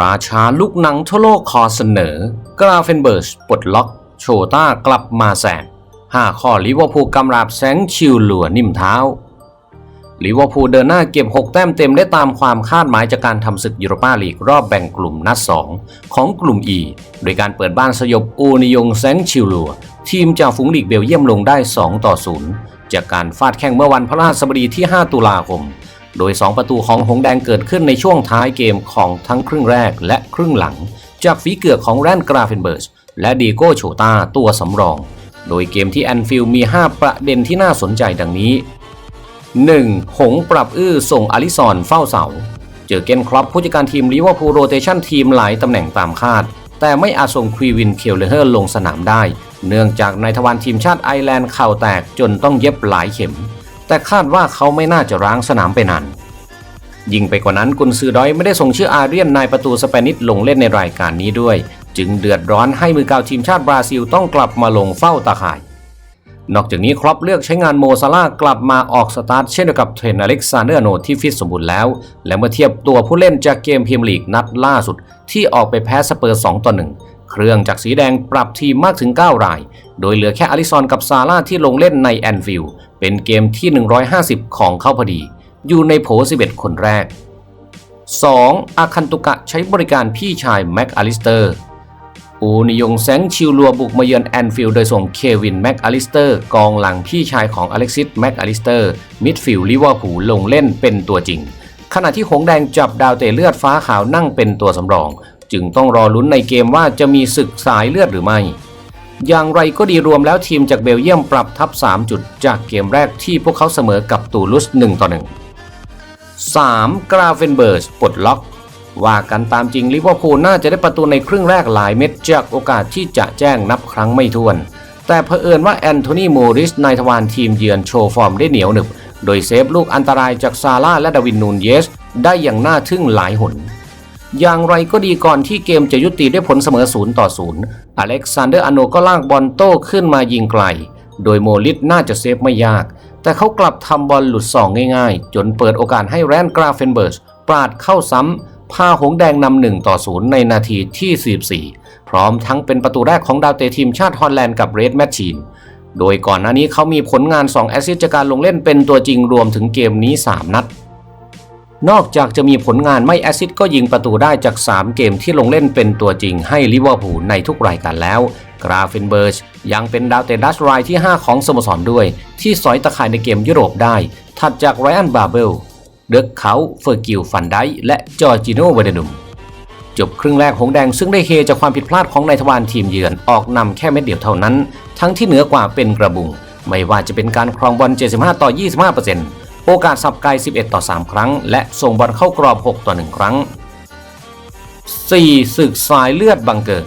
ราชาลูกหนังทั่วโลกขอเสนอกราเฟนเบิร์ชปลดล็อก โชต้ากลับมาแสง5ข้อลิเวอร์พูลกำราบแสงชิวหลัวนิ่มเท้าลิเวอร์พูลเดินหน้าเก็บ 6 แต้มเต็มได้ตามความคาดหมายจากการทำศึกยูโรปาลีกรอบแบ่งกลุ่มนัด 2 ของกลุ่ม E โดยการเปิดบ้านสยบอูนิยงแซงชิวลัว ทีมจากฝูงลีกเบลเยียมลงได้ 2 ต่อ 0 จากการฟาดแข่งเมื่อวันพฤหัสบดีที่ 5 ตุลาคม โดย 2 ประตูของหงแดงเกิดขึ้นในช่วงท้ายเกมของทั้งครึ่งแรกและครึ่งหลัง จากฝีเกือกของแรนกราเฟนเบิร์สและดีโก้โชตาตัวสำรอง โดยเกมที่แอนฟิลมี 5 ประเด็นที่น่าสนใจดังนี้ 1. หงปรับอื้อส่งอลิซอนเฝ้าเสา เจอเกนครอปผู้จัดการทีมลิเวอร์พูลโรเตชันทีมหลายตำแหน่งตามคาด แต่ไม่อาจส่งควีวินเคลเลเฮอร์ลงสนามได้ เนื่องจากนายทวารทีมชาติไอร์แลนด์เข่าแตกจนต้องเย็บหลายเข็ม แต่คาดว่าเขาไม่น่าจะร้างสนามไปนานยิ่งไปกว่านั้นกุนซือดอยไม่ได้ส่งชื่ออาเรียนนายประตูสเปนิชลงเล่นในรายการนี้ด้วย จึงเดือดร้อนให้มือเกาวทีมชาติบราซิลต้องกลับมาลงเฝ้าตาข่าย นอกจากนี้ครอปเลือกใช้งานโมซาลากลับมาออกสตาร์ทเช่นเดียวกับเทรนอเล็กซานเดอร์โนที่ฟิตสมบูรณ์แล้ว และเมื่อเทียบตัวผู้เล่นจากเกมพรีเมียร์ลีกนัดล่าสุด ที่ออกไปแพ้สเปอร์2ต่อ1เครื่องจากสีแดงปรับทีมมากถึง 9 ราย โดยเหลือแค่อลิซอนกับซาร่าที่ลงเล่นในแอนฟิลด์ เป็นเกมที่ 150 ของเขาพอดี อยู่ในโผ11 คนแรก 2. อาคันตุกะใช้บริการพี่ชายแม็กอลิสเตอร์ อูนิยงแซงชิวลัวบุกมาเยือนแอนฟิลด์โดยส่งเควินแม็กอลิสเตอร์กองหลังพี่ชายของอเล็กซิสแม็กอลิสเตอร์มิดฟิลด์ลิเวอร์พูลลงเล่นเป็นตัวจริง ขณะที่หงแดงจับดาวเตะเลือดฟ้าขาวนั่งเป็นตัวสำรอง จึงต้องรอลุ้นในเกมว่าจะมีศึกสายเลือดหรือไม่ อย่างไรก็ดีรวมแล้วทีมจากเบลเยียมปรับทับ 3 จุดจากเกมแรกที่พวกเขาเสมอกับตูลุส1ต่อ1 3. กราเฟนเบิร์สปลดล็อก ว่ากันตามจริงลิเวอร์พูลน่าจะได้ประตูในครึ่งแรกหลายเม็ดจากโอกาสที่จะแจ้งนับครั้งไม่ถ้วน แต่เผอิญว่าแอนโทนีโมริสนายทวารทีมเยือนโชว์ฟอร์มได้เหนียวหนึบ โดยเซฟลูกอันตรายจากซาร่าและดาวินนูนเยส ได้อย่างน่าทึ่งหลายหน อย่างไรก็ดีก่อนที่เกมจะยุติด้วยผลเสมอ0ต่อ0อเล็กซานเดอร์อโนก็ลากบอลโต้ขึ้นมายิงไกล โดยโมลิสน่าจะเซฟไม่ยาก แต่เขากลับทำบอลหลุดสองง่ายๆ จนเปิดโอกาสให้แรนกราเฟนเบิร์สปราดเข้าซ้ำพาหงแดงนำหนึ่งต่อศูนย์ในนาทีที่ 44 พร้อมทั้งเป็นประตูแรกของดาวเตะทีมชาติฮอลแลนด์กับเรดแมชชีนโดยก่อนหน้านี้เขามีผลงาน2แอสซิสต์จากการลงเล่นเป็นตัวจริงรวมถึงเกมนี้ 3 นัด นอกจากจะมีผลงานไม่แอซิสต์ก็ยิงประตูได้จาก 3 เกมที่ลงเล่นเป็นตัวจริงให้ลิเวอร์พูลในทุกรายการแล้ว กราเฟนเบิร์ชยังเป็นดาวเตะดัชรายที่ 5 ของสโมสรด้วย ที่สอยตะข่ายในเกมยุโรปได้ ถัดจากไรอันบาเบลเด็กเขาเฟอร์กิลฟันไดและจอร์จิโนเวเดนุมจบครึ่งแรกหงแดงซึ่งได้เฮจากความผิดพลาดของนายทวารทีมเยือนออกนำแค่เม็ดเดียวเท่านั้น ทั้งที่เหนือกว่าเป็นกระบุง ไม่ว่าจะเป็นการครองบอล75 ต่อ 25% โอกาสสับไกล 11 ต่อ 3 ครั้ง และส่งบอลเข้ากรอบ 6 ต่อ 1 ครั้ง 4. ศึกสายเลือดบังเกิด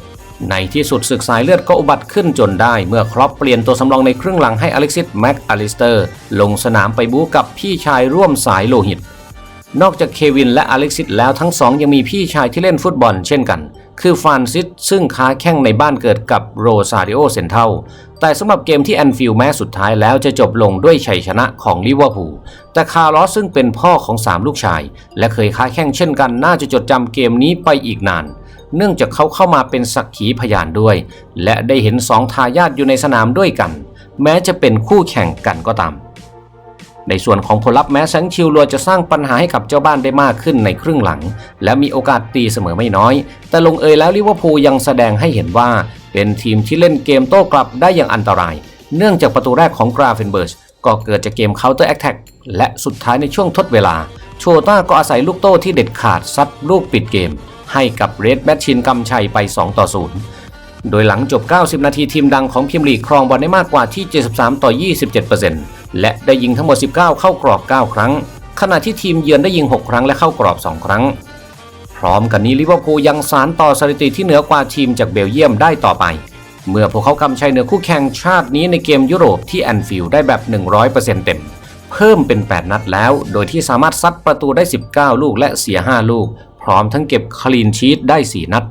ในที่สุดศึกสายเลือดก็อุบัติขึ้นจนได้เมื่อครอปเปลี่ยนตัวสำรองในครึ่งหลังให้อเล็กซิสแม็กอลิสเตอร์ ลงสนามไปบู๊กับพี่ชายร่วมสายโลหิต นอกจากเควินและอเล็กซิสแล้วทั้งสองยังมีพี่ชายที่เล่นฟุตบอลเช่นกัน คือฟรานซิสซึ่งค้าแข่งในบ้านเกิดกับโรซาริโอเซนเทลแต่สำหรับเกมที่แอนฟิลแม้สุดท้ายแล้วจะจบลงด้วยชัยชนะของลิเวอร์พูลแต่คาร์ลอสซึ่งเป็นพ่อของ 3 ลูกชาย และเคยค้าแข่งเช่นกันน่าจะจดจำเกมนี้ไปอีกนาน เนื่องจากเขาเข้ามาเป็นสักขีพยานด้วย และได้เห็นสองทายาทอยู่ในสนามด้วยกัน แม้จะเป็นคู่แข่งกันก็ตาม ในส่วนของผลลัพธ์แม้แซงชิวลัวจะสร้างปัญหาให้กับเจ้าบ้านได้มากขึ้นในครึ่งหลัง และมีโอกาสตีเสมอไม่น้อย แต่ลงเอยแล้วลิเวอร์พูลยังแสดงให้เห็นว่า เป็นทีมที่เล่นเกมโต้กลับได้อย่างอันตราย เนื่องจากประตูแรกของกราเฟนเบิร์สก็เกิดจากเกมเคาน์เตอร์แอคแท็กและสุดท้ายในช่วงทดเวลา โชต้าก็อาศัยลูกโต้ที่เด็ดขาดซัดลูกปิดเกม ให้กับเรดแมชชินกำชัยไป 2 ต่อ 0 โดยหลังจบ 90 นาทีทีมดังของพิมลีครองบอลได้มากกว่าที่ 73 ต่อ 27% และได้ยิงทั้งหมด 19 เข้ากรอบ 9 ครั้ง ขณะที่ทีมเยือนได้ยิง 6 ครั้งและเข้ากรอบ 2 ครั้ง พร้อมกันนี้ลิเวอร์พูลยังสารต่อสถิติที่เหนือกว่าทีมจากเบลเยียมได้ต่อไป เมื่อพวกเขากำชัยเหนือคู่แข่งชาตินี้ในเกมยุโรปที่แอนฟิลด์ได้แบบ 100%เต็ม เพิ่มเป็น 8 นัดแล้ว โดยที่สามารถซัดประตูได้ 19 ลูกและเสีย 5 ลูก พร้อมทั้งเก็บคลีนชีตได้ 4 นัด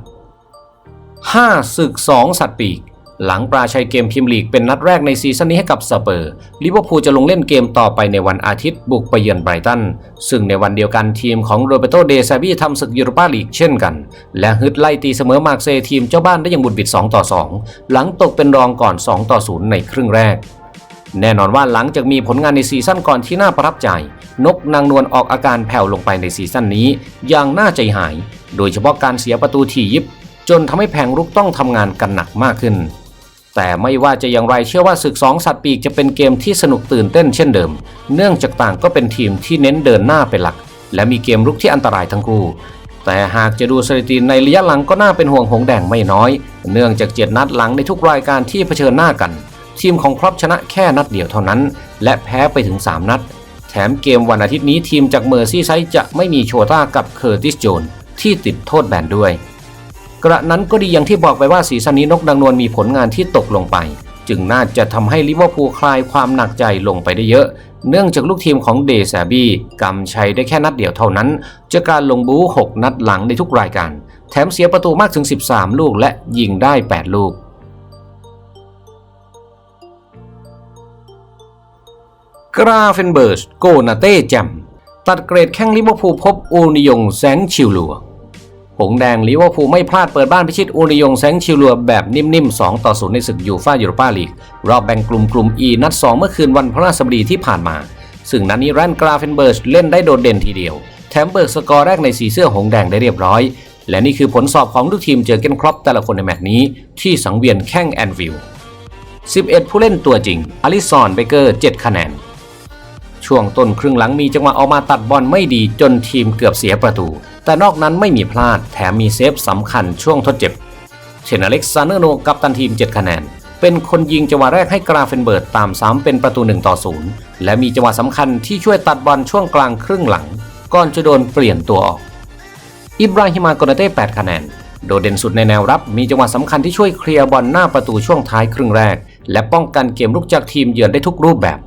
5ศึก 2 สัตว์ปีก หลังปราชัยเกมพรีเมียร์ลีกเป็นนัดแรกในซีซั่นนี้ให้กับสเปอร์ ลิเวอร์พูลจะลงเล่นเกมต่อไปในวันอาทิตย์บุกไปเยือนไบรตัน ซึ่งในวันเดียวกันทีมของโรเบโตเดซาบีทำศึกยูโรปาลีกเช่นกัน และฮึดไล่ตีเสมอมาร์เซทีมเจ้าบ้านได้อย่างบุดบิด 2 ต่อ 2 หลังตกเป็นรองก่อน 2 ต่อ 0 ในครึ่งแรก แน่นอนว่าหลังจากมีผลงานในซีซั่นก่อนที่น่าประทับใจ นกนางนวลออกอาการแผ่วลงไปในซีซั่นนี้ อย่างน่าใจหาย โดยเฉพาะการเสียประตูถี่ยิบ จนทำให้แผงรุกต้องทำงานกันหนักมากขึ้น แต่ไม่ว่าจะอย่างไรเชื่อว่าศึกสองสัตว์ปีกจะเป็นเกมที่สนุกตื่นเต้นเช่นเดิม เนื่องจากต่างก็เป็นทีมที่เน้นเดินหน้าเป็นหลัก และมีเกมรุกที่อันตรายทั้งคู่ แต่หากจะดูสถิติในระยะหลังก็น่าเป็นห่วงหงแดงไม่น้อย เนื่องจากเจ็ดนัดหลังในทุกรายการที่เผชิญหน้ากัน ทีมของครอปชนะแค่นัดเดียวเท่านั้น และแพ้ไปถึง 3 นัด แถมเกมวันอาทิตย์นี้ทีมจากเมอร์ซี่ไซด์จะไม่มีโชต้ากับเคอร์ติสโจนที่ติดโทษแบนด้วย กระนั้นก็ดีอย่างที่บอกไปว่าสีซันนี้นกดังนวลมีผลงานที่ตกลงไป จึงน่าจะทำให้ลิเวอร์พูลคลายความหนักใจลงไปได้เยอะ เนื่องจากลูกทีมของเดซาบีกำชัยได้แค่นัดเดียวเท่านั้นจากการลงบู๊6นัดหลังในทุกรายการ แถมเสียประตูมากถึง 13 ลูกและยิงได้ 8 ลูกกราเฟนเบิร์สโกนาเต้แจมตัดเกรดแข้งลิเวอร์พูลพบอูนิยงแซงชิวลัว หงแดงลิเวอร์พูลไม่พลาดเปิดบ้านพิชิตอูนิยงแซงชิลัวแบบนิ่มๆ 2 ต่อ 0 ในศึกยูฟ่ายูโรปาลีก รอบแบ่งกลุ่มกลุ่ม E นัด 2 เมื่อคืนวันพฤหัสบดีที่ผ่านมา ซึ่งนัดนี้แรนกราเฟนเบิร์สเล่นได้โดดเด่นทีเดียว แถมเบิกสกอร์แรกในสีเสื้อหงแดงได้เรียบร้อย และนี่คือผลสอบของทุกทีมเจอเกนครอปแต่ละคนในแมตช์นี้ ที่สังเวียนแข้งแอนฟิลด์11 ผู้เล่นตัวจริงอลิซอนเบเกอร์ 7 คะแนน ช่วงต้นครึ่งหลังมีจังหวะออกมาตัดบอลไม่ดีจนทีมเกือบเสียประตู แต่นอกนั้นไม่มีพลาดแถมมีเซฟสำคัญช่วงทดเจ็บ เชนอเล็กซานเนอร์โนกับตันทีม 7 คะแนน เป็นคนยิงจังหวะแรกให้กราเฟนเบิร์ตตามซ้ำเป็นประตู 1 ต่อ 0 และมีจังหวะสำคัญที่ช่วยตัดบอลช่วงกลางครึ่งหลัง ก่อนจะโดนเปลี่ยนตัวออก อิบราฮิมากนาเต้ 8 คะแนน โดดเด่นสุดในแนวรับมีจังหวะสำคัญที่ช่วยเคลียร์บอลหน้าประตูช่วงท้ายครึ่งแรก และป้องกันเกมลุกจากทีมเยือนได้ทุกรูปแบบ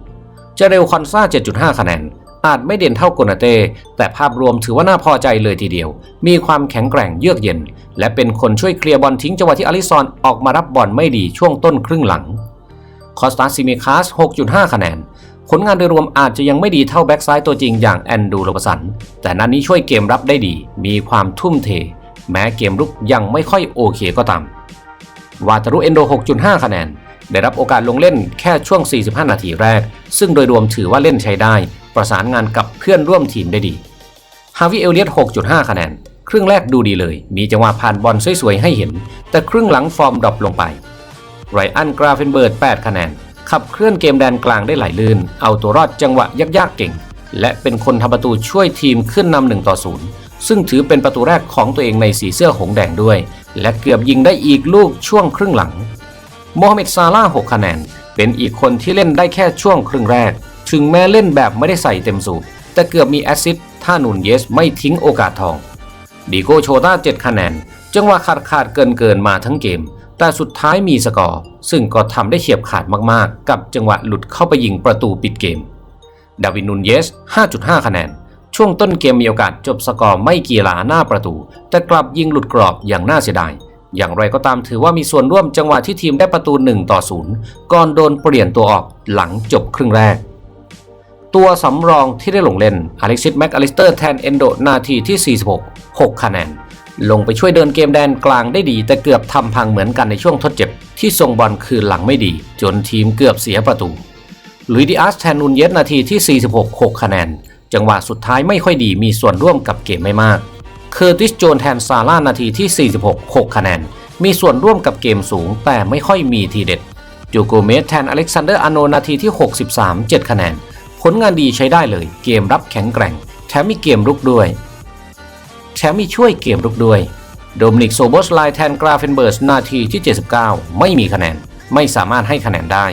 เจเรลคอนซา7.5 คะแนน อาจไม่เด่นเท่าโกนาเต้แต่ภาพรวมถือว่าน่าพอใจเลยทีเดียว มีความแข็งแกร่งเยือกเย็น และเป็นคนช่วยเคลียร์บอลทิ้งจังหวะที่อลิซอนออกมารับบอลไม่ดีช่วงต้นครึ่งหลัง คอสตาซิมิคาส 6.5 คะแนน ผลงานโดยรวมอาจจะยังไม่ดีเท่าแบ็กซ้ายตัวจริงอย่างแอนดูโรบสัน แต่นัดนนี้ช่วยเกมรับได้ดี มีความทุ่มเท แม้เกมรุกยังไม่ค่อยโอเคก็ตาม วาตารุเอนโด 6.5 คะแนนได้รับโอกาสลงเล่นแค่ช่วง 45 นาทีแรก ซึ่งโดยรวมถือว่าเล่นใช้ได้ ประสานงานกับเพื่อนร่วมทีมได้ดีฮาวิเอลเลียต6.5 คะแนน ครึ่งแรกดูดีเลย มีจังหวะผ่านบอลสวยๆให้เห็น แต่ครึ่งหลังฟอร์มดรอปลงไปไรอันกราเฟนเบิร์ด8คะแนน ขับเคลื่อนเกมแดนกลางได้ไหลลื่น เอาตัวรอดจังหวะยากๆเก่ง และเป็นคนทำประตูช่วยทีมขึ้นนำ1ต่อ0ซึ่งถือเป็นประตูแรกของตัวเองในสีเสื้อหงแดงด้วย และเกือบยิงได้อีกลูกช่วงครึ่งหลังโมฮัมเหม็ดซาร่าห์6คะแนน เป็นอีกคนที่เล่นได้แค่ช่วงครึ่งแรก ถึงแม้เล่นแบบไม่ได้ใส่เต็มสูบแต่เกือบมีแอสซิสถ้านูนเยสไม่ทิ้งโอกาสทองดีโกโชต้า7คะแนน จังหวะขาดขาดเกินเกินมาทั้งเกม แต่สุดท้ายมีสกอร์ ซึ่งก็ทำได้เฉียบขาดมากๆ กับจังหวะหลุดเข้าไปยิงประตูปิดเกม ดาวินนูนเยส 5.5 คะแนน ช่วงต้นเกมมีโอกาสจบสกอร์ไม่กี่หลาหน้าประตู แต่กลับยิงหลุดกรอบอย่างน่าเสียดาย อย่างไรก็ตามถือว่ามีส่วนร่วมจังหวะที่ทีมได้ประตู1ต่อ0ก่อนโดนเปลี่ยนตัวออกหลังจบครึ่งแรก ตัวสำรองที่ได้ลงเล่นอเล็กซิสแม็กอลิสเตอร์แทนเอนโดนาทีที่ 46 6 คะแนน ลงไปช่วยเดินเกมแดนกลางได้ดี แต่เกือบทำพังเหมือนกันในช่วงทดเจ็บ ที่ส่งบอลคืนหลังไม่ดี จนทีมเกือบเสียประตูลุยดิอัสแทนนูนเยสนาทีที่ 46 6 คะแนน จังหวะสุดท้ายไม่ค่อยดีมีส่วนร่วมกับเกมไม่มากเคอร์ติสโจนแทนซาร่านาทีที่ 46 6 คะแนน มีส่วนร่วมกับเกมสูง แต่ไม่ค่อยมีทีเด็ดจูโกเมสแทนอเล็กซานเดอร์อโนนาทีที่ 63 7 คะแนน ผลงานดีใช้ได้เลย เกมรับแข็งแกร่ง แถมมีเกมรุกด้วย แถมมีช่วยเกมรุกด้วย โดมินิกโซโบสไลแทนกราเฟนเบิร์สนาทีที่ 79 ไม่มีคะแนน ไม่สามารถให้คะแนนได้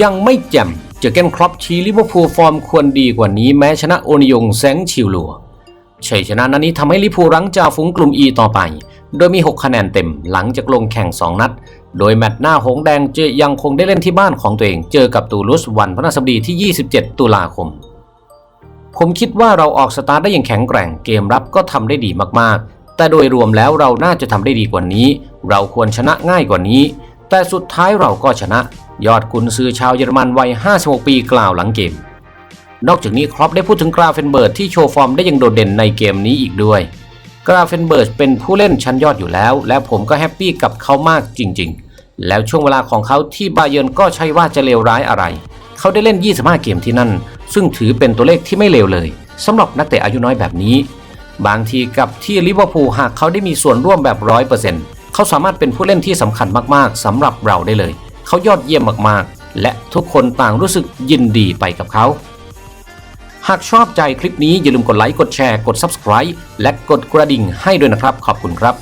ยังไม่แจ่มเจอเกนครอปชี้ลิเวอร์พูลฟอร์มควรดีกว่านี้แม้ชนะโอนิยงแซงชิวลัวชัยชนะนัดนี้ทำให้ลิพูรั้งจ่าฝูงกลุ่ม E ต่อไป โดยมี 6 คะแนนเต็มหลังจากลงแข่ง 2 นัด โดยแมตช์หน้าหงแดงจะยังคงได้เล่นที่บ้านของตัวเอง เจอกับตูลุสวันพฤหัสบดีที่ 27 ตุลาคม ผมคิดว่าเราออกสตาร์ทได้อย่างแข็งแกร่ง เกมรับก็ทำได้ดีมากๆ แต่โดยรวมแล้วเราน่าจะทำได้ดีกว่านี้ เราควรชนะง่ายกว่านี้ แต่สุดท้ายเราก็ชนะ ยอดกุนซือชาวเยอรมันวัย 56 ปีกล่าวหลังเกม นอกจากนี้ครอปได้พูดถึงกราเฟนเบิร์ดที่โชว์ฟอร์มได้อยังโดดเด่นในเกมนี้อีกด้วยกราเฟนเบิร์ดเป็นผู้เล่นชั้นยอดอยู่แล้ว และผมก็แฮปปี้กับเขามากจริง ๆ แล้วช่วงเวลาของเขาที่บาเยิร์นก็ใช่ว่าจะเลวร้ายอะไร เขาได้เล่น 25 เกมที่นั่น ซึ่งถือเป็นตัวเลขที่ไม่เลวเลยสำหรับนักเตะอายุน้อยแบบนี้ บางทีกับที่ลิเวอร์พูลหากเขาได้มีส่วนร่วมแบบร้อยเปอร์เซ็นต์เขาสามารถเป็นผู้เล่นที่สำคัญมากๆสำหรับเราได้เลย เขายอดเยี่ยมมากๆ และทุกคนต่างรู้สึกยินดีไปกับเขาหากชอบใจคลิปนี้อย่าลืมกดไลค์ กดแชร์ กด Subscribe และกดกระดิ่งให้ด้วยนะครับ ขอบคุณครับ